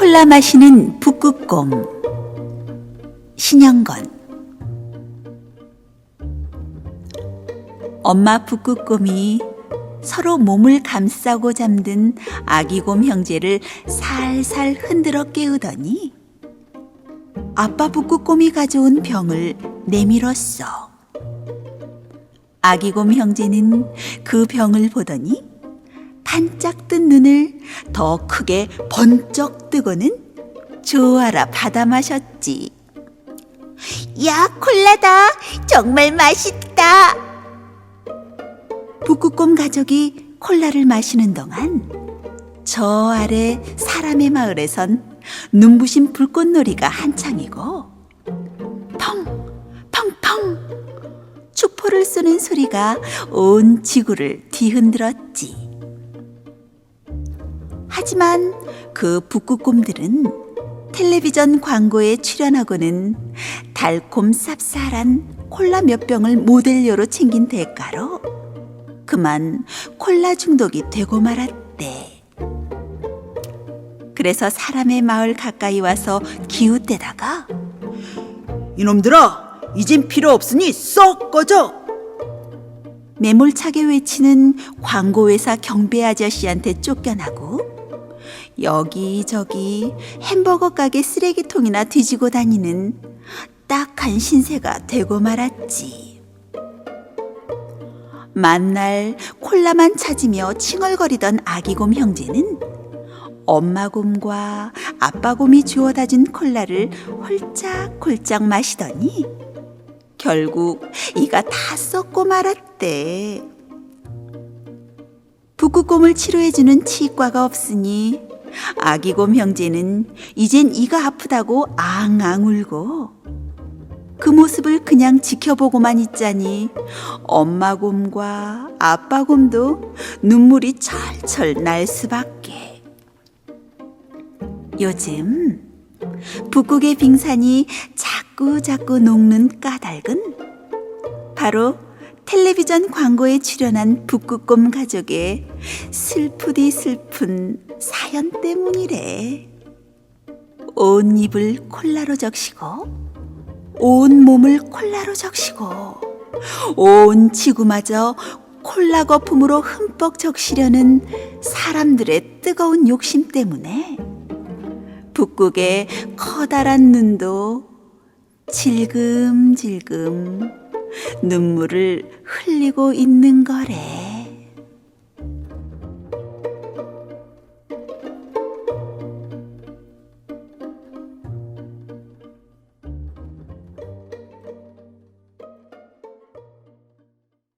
콜라 마시는 북극곰 신영건 엄마 북극곰이 서로 몸을 감싸고 잠든 아기곰 형제를 살살 흔들어 깨우더니 아빠 북극곰이 가져온 병을 내밀었어. 아기곰 형제는 그 병을 보더니 반짝 뜬 눈을 더 크게 번쩍 뜨고는 좋아라 받아 마셨지. 야, 콜라다. 정말 맛있다. 북극곰 가족이 콜라를 마시는 동안 저 아래 사람의 마을에선 눈부신 불꽃놀이가 한창이고 펑, 펑펑 축포를 쏘는 소리가 온 지구를 뒤흔들었지. 하지만 그 북극곰들은 텔레비전 광고에 출연하고는 달콤 쌉쌀한 콜라 몇 병을 모델료로 챙긴 대가로 그만 콜라 중독이 되고 말았대. 그래서 사람의 마을 가까이 와서 기웃대다가 이놈들아, 이젠 필요 없으니 썩 꺼져. 매몰차게 외치는 광고회사 경비 아저씨한테 쫓겨나고 여기저기 햄버거 가게 쓰레기통이나 뒤지고 다니는 딱한 신세가 되고 말았지. 만날 콜라만 찾으며 칭얼거리던 아기곰 형제는 엄마 곰과 아빠 곰이 주워다 준 콜라를 홀짝홀짝 마시더니 결국 이가 다 썩고 말았대. 북극곰을 치료해주는 치과가 없으니 아기곰 형제는 이젠 이가 아프다고 앙앙 울고 그 모습을 그냥 지켜보고만 있자니 엄마 곰과 아빠 곰도 눈물이 철철 날 수밖에. 요즘 북극의 빙산이 자꾸 자꾸 녹는 까닭은 바로 텔레비전 광고에 출연한 북극곰 가족의 슬프디 슬픈 사연 때문이래. 온 입을 콜라로 적시고 온 몸을 콜라로 적시고 온 지구마저 콜라 거품으로 흠뻑 적시려는 사람들의 뜨거운 욕심 때문에 북극의 커다란 눈도 질금질금 눈물을 흘리고 있는 거래.